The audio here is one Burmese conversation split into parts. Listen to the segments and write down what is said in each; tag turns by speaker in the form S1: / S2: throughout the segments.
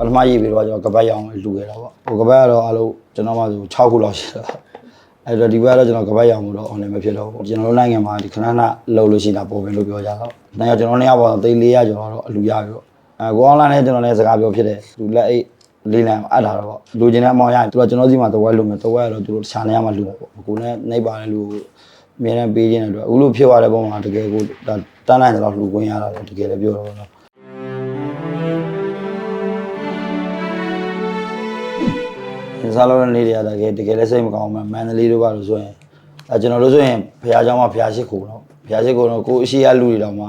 S1: ပထမရေးပြီးတော့ကျွန်တော်ကပတ်ရအောင်လှူခဲ့တာပေါ့ဟိုကပတ်ကတော့အားလုံးကျွန်တော်မှဆို6ခုလောက်ရှိတာအဲ့တော့ဒီဘက်ကတော့ကျွန်တော်ကပတ်ရအောင်လို့ online မဖြစ်တော့ဘူးကျွန်တော်တို့နိုင်ငံမှာဒီခဏခဏလှုပ်လို့ရှိတာပေါ်ပဲလို့ပြောကြတော့နိုင်ငံကျွန်တော်နှစ်ယောက်ပေါ့သိန်း400ကျော်တော့အလူရပြီပေါ့အဲကို online နဲ့ကျွန်တော်လည်းစကားပြောဖြစ်တယ်သူလက်အိတ်လေးလံအပ်တာတော့ပေါ့လူချင်းတဲ့အမောင်ရသူကကျွန်တော်စီမှာတဝက်လုံမယ်တဝက်ကတော့သူတို့တခြားနေရာမှာလူမှာပေါ့ကိုလည်းနှိပ်ပါတဲ့လူကိုအမြဲတမ်းပေးခြင်းတဲ့အတွက်အခုလို့ဖြစ်သွားတဲ့ပုံမှာတကယ်ကိုဒါတန်းနိုင်တယ်တော့လူခွင့်ရတာတော့တကယ်လည်းပြောတော့ တော့ ဒီစားလို့တဲ့နေ့တွေကတကယ်တကယ်လည်းစိတ်မကောင်းဘူးမန္တလေးတို့ဘာလို့ဆိုရင်အဲကျွန်တော်တို့ဆိုရင်ဖះเจ้าမှာဖះရှိခိုးတော့ဖះရှိခိုးတော့ကိုအရှိရလူတွေတော့မှ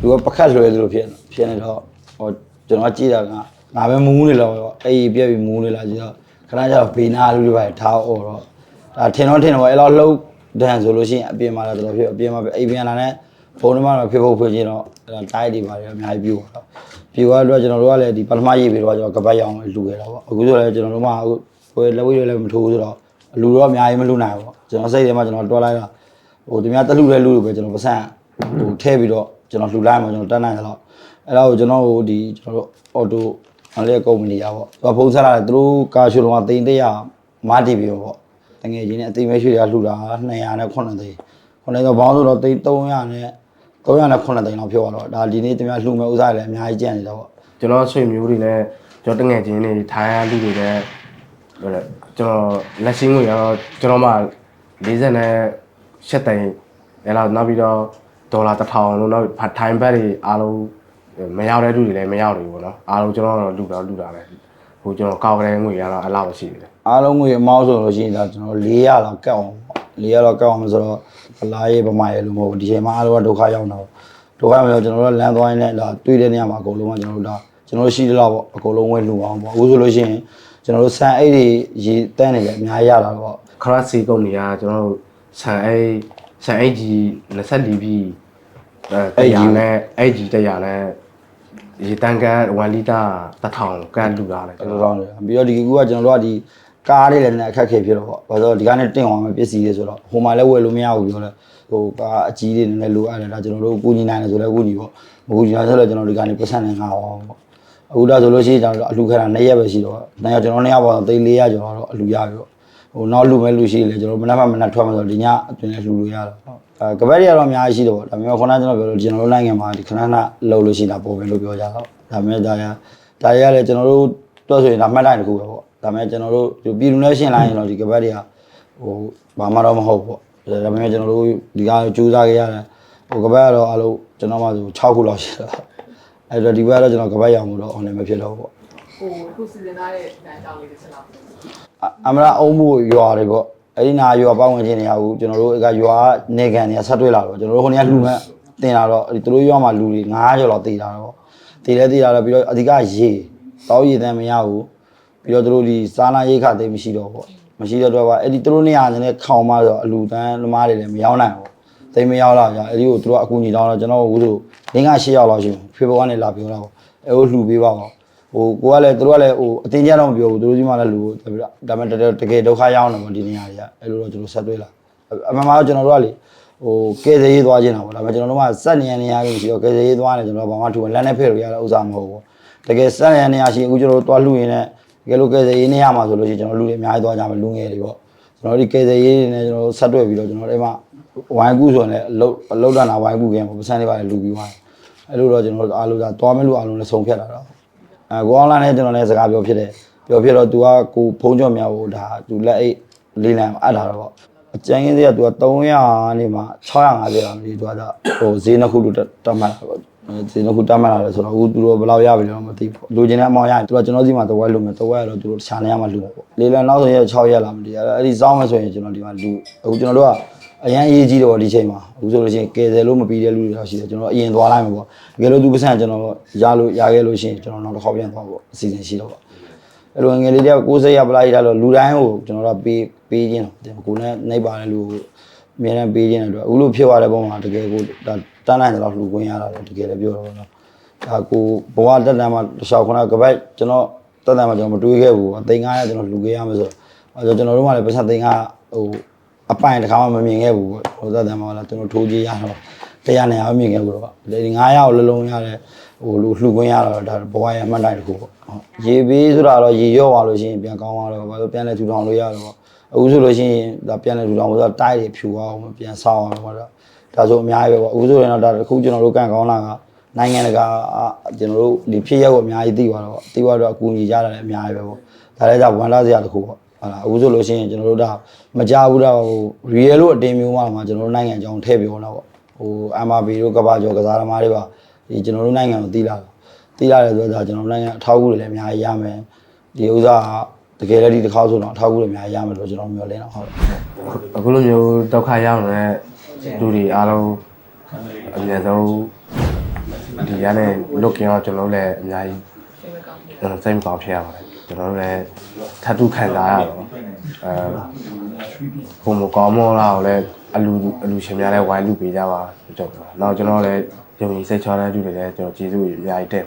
S1: လူကပခတ်လွယ်သလိုဖြစ်နေဖြစ်နေတော့ဟိုကျွန်တော်ကြည့်တာကငါပဲမူးနေတော့အဲ့ဒီပြက်ပြီးမူးနေလာကြတော့ခဏကျတော့ဘေးနာလူတွေပဲထားအော်တော့ဒါထင်တော့ထင်တော့အဲ့လောက်လှုပ်ဒန်ဆိုလို့ရှိရင်အပြင်မှာလည်းတော်တော်ဖြစ်အပြင်မှာအိမ်ပြန်လာတဲ့ဖုန်းထဲမှာတော့ဖြစ်ဖို့ဖွင့်ချင်းတော့အဲ့ဒါတိုင်းတွေပါတယ်အများကြီးပြူတော့ပြူသွားတော့ကျွန်တော်တို့ကလည်းဒီပထမရေးပြီးတော့ကျွန်တော်ကပတ်ရအောင်လူခဲ့တာပေါ့အခုဆိုလည်းကျွန်တော်တို့မှအခု ဟိုလက်ဝိတွေလည်းမထိုးဘူးဆိုတော့အလူတော့အများကြီးမလူနိုင်ဘူးပေါ့ကျွန်တော်စိတ်ထဲမှာကျွန်တော်တွားလိုက်တာဟိုသူများတက်လူတဲ့လူတွေပဲကျွန်တော်ပတ်စံဟိုထဲပြီးတော့ကျွန်တော်လှူလိုက်မှာကျွန်တော်တက်နိုင်တယ်တော့အဲ့ဒါကိုကျွန်တော်ဟိုဒီကျွန်တော်တို့အော်တိုအလေးကုမ္ပဏီရပေါ့သူကဖုန်းဆက်လာတယ်သူတို့ကာရှိုလုံးကတိန်တရမာတီပြီးပေါ့တငယ်ချင်းနဲ့အသိမဲရွှေရလှူတာ200နဲ့9သိန်း9သိန်းတော့ဘောင်းဆိုတော့တိန်300နဲ့300နဲ့9သိန်းလောက်ပြောတော့ဒါဒီနေ့တမလှူမဲ့ဥစားလည်းအများကြီးကြံ့နေတော့ပေါ့
S2: ကျွန်တော်ဆွေမျိုးတွေလည်းကျွန်တော်တငယ်ချင်းတွေထိုင်းရလူတွေလည်းဟိုလေ ကျွန်တော်လက်ရှိငွေရောကျွန်တော်မှ40နဲ့7တိုင်အဲ့လောက်နောက်ပြီးတော့ဒေါ်လာ1000လို့နောက်ထိုင်းဘတ်တွေအားလုံးမရောက်တဲ့လူတွေလည်းမရောက်ဘူးပေါ့နော်အားလုံးကျွန်တော်တို့လူတော့လူတာပဲဟိုကျွန်တော်ကောက်ကြတဲ့ငွေရတော့အဲ့လောက်ပဲရှိတယ်
S1: အားလုံးငွေအမောင်းဆိုလို့ရှိရင်ဒါကျွန်တော်400လောက်ကတ်အောင်ပေါ့400လောက်ကတ်အောင်ဆိုတော့ဗလာရေးဗမာရေးလို့မဟုတ်ဘူးဒီချိန်မှာအားလုံးကဒုက္ခရောက်တော့ဒုက္ခရောက်ကျွန်တော်တို့လမ်းသွားရင်းနဲ့ဒါတွေ့တဲ့နေရာမှာအကုန်လုံးကကျွန်တော်တို့ဒါကျွန်တော်တို့ရှိသလောက်ပေါ့အကုန်လုံးဝဲလှူအောင်ပေါ့အခုဆိုလို့ရှိရင် ကျွန်တော်တို့ဆန်အိတ်တွေရေတန်းနေတယ်အများကြီးရတာပေါ့
S2: ခရစီကုမ္ပဏီကကျွန်တော်တို့ဆန်အိတ်ဆန်အိတ်ကြီး24ပြီအဲတရားနဲ့အိတ်ကြီးတရားနဲ့ရေတန်ကန်1လီတာ1000ကန်လူလာတယ်
S1: အဲ့လိုကောင်းတယ်ပြီးတော့ဒီကူကကျွန်တော်တို့ကဒီကားလေးလည်းနည်းအခက်ခဲဖြစ်တော့ပေါ့ဘာလို့ဒီကားနဲ့တင့်အောင်မယ်ပစ္စည်းတွေဆိုတော့ဟိုမှာလည်းဝယ်လို့မရဘူးပြောလဲဟိုကားအကြီးတွေနည်းနည်းလိုအပ်တယ်ဒါကျွန်တော်တို့ကူညီနိုင်တယ်ဆိုလည်းကူညီပေါ့မကူညီနိုင်ဆိုလည်းကျွန်တော်ဒီကားနေပတ်စံနေငါအောင်ပေါ့ အခုဒါဆိုလို့ရှိရင်ကျွန်တော်အလူခါတာ2ရက်ပဲရှိတော့နိုင်ကျွန်တော်2ရက်ပေါ့သိ400ကျော်တော့အလူရပြီပေါ့ဟိုနောက်လူမဲ့လူရှိရင်လည်းကျွန်တော်မနက်မှမနက်ထွက်မှဆိုဒီညအတွင်းလည်းလူလို့ရတော့အဲကပတ်တွေကတော့အများကြီးရှိတော့ပေါ့ဒါပေမဲ့ခုနကကျွန်တော်ပြောလို့ကျွန်တော်တို့နိုင်ငံမှာဒီခဏခဏလှုပ်လို့ရှိတာပေါ်ပဲလို့ပြောကြတော့ဒါပေမဲ့ဒါရဒါရလည်းကျွန်တော်တို့တွက်ဆိုရင်ဒါမှတ်တိုင်းတစ်ခုပဲပေါ့ဒါပေမဲ့ကျွန်တော်တို့ဒီပြည်လူနဲ့ရှင်းလိုက်ရင်တော့ဒီကပတ်တွေကဟိုဘာမှတော့မဟုတ်ပေါ့ဒါပေမဲ့ကျွန်တော်တို့ဒီကကြိုးစားခဲ့ရတယ်ဟိုကပတ်ကတော့အလုံးကျွန်တော်မှဆို6ခုလောက်ရှိတာ အဲ့တော့ဒီဘက်ကတော့ကျွန်တော်ကပတ်ရအောင်လို့ online မဖြစ်တော့ဘူးပေါ့
S3: ဟိုခုစီစဉ်ထားတဲ့လမ်းကြောင်းလေးတစ်ချက်လောက်
S1: အအမရအုံးမှုရွာတွေပေါ့အဲ့ဒီနာရွာပတ်ဝန်းကျင်တွေရဘူးကျွန်တော်တို့ကရွာနေကန်တွေကဆက်တွေ့လာတော့ကျွန်တော်တို့ခုနေ့ကလူမဲ့တင်လာတော့သူတို့ရွာမှာလူတွေ9ကျော်လောက်တည်လာတော့တည်လဲတည်လာတော့ပြီးတော့အဓိကရေတောက်ရည်တန်းမရဘူးပြီးတော့သူတို့ဒီစားနာရိတ်ခသိမရှိတော့ပေါ့မရှိတော့တော့အဲ့ဒီသူတို့နေရာနဲ့ခေါင်မဆိုအလူတန်းသမားတွေလည်းမရောက်နိုင်ဘူး သိမရောက်လာကြအဲ့ဒီကိုသူတို့အကူညီတောင်းတော့ကျွန်တော်ဝူဆိုလင်းက8ရောက်လောက်ရှိတယ်ဖေဖော်ဝါရီလာပြောတာပေါ့အဲ့ဟိုလှူပေးပါပေါ့ဟိုကိုကလည်းသူတို့ကလည်းဟိုအတင်းကြတော့မပြောဘူးသူတို့ကြီးမှလည်းလူကိုပြီးတော့ဒါပေမဲ့တကယ်ဒုက္ခရောက်နေမှာဒီနေရာတွေကအဲ့လိုတော့ကျွန်တော်ဆက်တွေ့လာအမှန်မှတော့ကျွန်တော်တို့ကလေဟိုကဲစရေးသွားခြင်းတာပေါ့ဒါပေမဲ့ကျွန်တော်တို့ကစက်နေရနေရလို့ရှိတော့ကဲစရေးသွားတယ်ကျွန်တော်ဘာမှထူလမ်းနဲ့ဖဲ့လို့ရတဲ့ဥစ္စာမဟုတ်ဘူးတကယ်စက်နေရနေရရှိအခုကျွန်တော်တို့သွားလှူရင်လည်းတကယ်လို့ကဲစရေးနေရမှာဆိုလို့ရှိရင်ကျွန်တော်လူတွေအများကြီးသွားကြမယ်လူငယ်တွေပေါ့ကျွန်တော်တို့ဒီကဲစရေးတွေနဲ့ကျွန်တော်တို့ဆက်တွေ့ပြီးတော့ကျွန်တော်တို့အဲ့မှာ ဝိုင်းကူဆိုရင်လည်းအလုတ်အလုတ်တန်းတာဝိုင်းကူခင်ပေါ့ပစံတွေပါလေလူပြီးသွားတယ်အဲ့လိုတော့ကျွန်တော်တို့အားလုံးကသွားမယ်လို့အားလုံးလည်းဆုံးဖြတ်လာတော့ အဲကိုအောင်လာနဲ့ကျွန်တော်လည်းစကားပြောဖြစ်တယ်ပြောဖြစ်တော့ तू ကကိုဖုံးကြော်မြောက်ကိုဒါ तू လက်အိတ်လေးလံအပ်တာတော့ပေါ့အကျန်းကင်းစရာ तू က300နေမှာ650လောက်နေ तू ကဟိုဈေးနှစ်ခုလို့တတ်မှတ်တာပေါ့ဈေးနှစ်ခုတတ်မှတ်လာတယ်ဆိုတော့အခုသူတို့ဘယ်လောက်ရပြီလဲတော့မသိဘူးလူချင်းတဲ့အမောင်ရရင် तू ကကျွန်တော်စီမှာတဝက်လုံးမယ်တဝက်ကတော့ तू တို့တခြားနေရာမှာလူမှာပေါ့လေးလံနောက်ဆိုရင်6ရက်လာမသိအဲ့အဲ့ဒီစောင်းမယ်ဆိုရင်ကျွန်တော်ဒီမှာလူအခုကျွန်တော်တို့က အရန်အေးကြီးတော့ဒီချိန်မှာအခုဆိုလို့ရှိရင်ကယ်ဆယ်လို့မပြီးတဲ့လူတွေတော့ရှိတယ်ကျွန်တော်အရင်သွားလိုက်မှာပေါ့တကယ်လို့သူပစံကျွန်တော်ရလို့ရခဲ့လို့ရှိရင်ကျွန်တော်နောက်တစ်ခေါက်ပြန်သွားပေါ့အစီအစဉ်ရှိတော့ပေါ့အဲ့လိုငယ်လေးတယောက်60ရပလာရတော့လူတိုင်းကိုကျွန်တော်တို့ပေးပေးခြင်းတော့ကိုနဲ့နှိပ်ပါတဲ့လူကိုအများနဲ့ပေးခြင်းတဲ့အတွက်အခုလိုဖြစ်သွားတဲ့ပုံမှာတကယ်ကိုဒါတန်းနိုင်တယ်လို့လူခွင့်ရတာတော့တကယ်လည်းပြောတော့ပေါ့နော်ဒါကိုဘဝတက်တန်းမှာတစ်လျှောက်ခုနကဘက်ကျွန်တော်တက်တန်းမှာကျွန်တော်မတွေးခဲ့ဘူးအသိန်း900ကျွန်တော်လူခဲ့ရမယ်ဆိုတော့အဲကျွန်တော်တို့ကလည်းပတ်စံသိန်း900ဟို အပိုင်တစ်ခါမှမမြင်ခဲ့ဘူးပေါ့ဟိုသက်တမ်းမှာလာကျွန်တော်ထိုးကြည့်ရတော့တရားနေအောင်မြင်ခဲ့ဘူးတော့ဒီ900ကိုလုံးလုံးရတယ်ဟိုလူလှူခွင့်ရတော့ဒါဘဝရဲ့အမှတ်တိုင်တစ်ခုပေါ့ဟုတ်ရေဘေးဆိုတာတော့ရေရော့သွားလို့ရှိရင်ပြန်ကောင်းသွားတော့ဘာလို့ပြန်လဲထူထောင်လို့ရတော့အခုဆိုလို့ရှိရင်ဒါပြန်လဲထူထောင်လို့ဆိုတော့တိုက်တွေဖြူအောင်ပြန်ဆောင်းအောင်ပေါ့ဒါဒါဆိုအများကြီးပဲပေါ့အခုဆိုရင်တော့ဒါတစ်ခုကျွန်တော်တို့ကန်ကောင်းလာကနိုင်ငံတကာကျွန်တော်တို့ဒီဖြစ်ရက်ကိုအများကြီးသိသွားတော့သိသွားတော့အကူအညီကြတာလည်းအများကြီးပဲပေါ့ဒါလည်းကြောင့်ဝန်လာစရာတစ်ခုပေါ့ ဟုတ်လားအခုဆိုလို့ရှိရင်ကျွန်တော်တို့ဒါမကြဘူးတော့ဟို real လို့အတင်းမျိုးမှမှာကျွန်တော်တို့နိုင်ငံအကြောင်းထည့်ပြောတော့ပေါ့ဟို MRB တို့ကဘာကျော်ကစားသမားတွေပါဒီကျွန်တော်တို့နိုင်ငံကိုသိလာတော့သိလာတယ်ဆိုတော့ကျွန်တော်တို့နိုင်ငံအထောက်အကူတွေလည်းအများကြီးရမယ်ဒီဥစ္စာတကယ်လည်းဒီတစ်ခေါက်ဆိုတော့အထောက်အကူတွေအများကြီးရမယ်လို့ကျွန်တော်မျှော်လင့်တော့ဟုတ်တယ်
S2: အခုလိုမျိုးဒုက္ခရောက်နေတဲ့လူတွေအားလုံးအများဆုံးဒီရတဲ့လုတ်ကင်းတော့ကျွန်တော်တို့လည်းအများကြီးစိတ်မကောင်းဖြစ်ရပါတယ် ကျွန်တော်တို့လည်းထပ်တူခံစားရတော့အဲဘုံမကောင်းမောလားကိုလည်းအလူအလူရှင်များလည်းဝိုင်းလူပေးကြပါကျွန်တော်နောက်ကျွန်တော်လည်းယုံကြည်စိတ်ချတဲ့လူတွေလည်းကျွန်တော်ကျေးဇူးအများကြီးတင်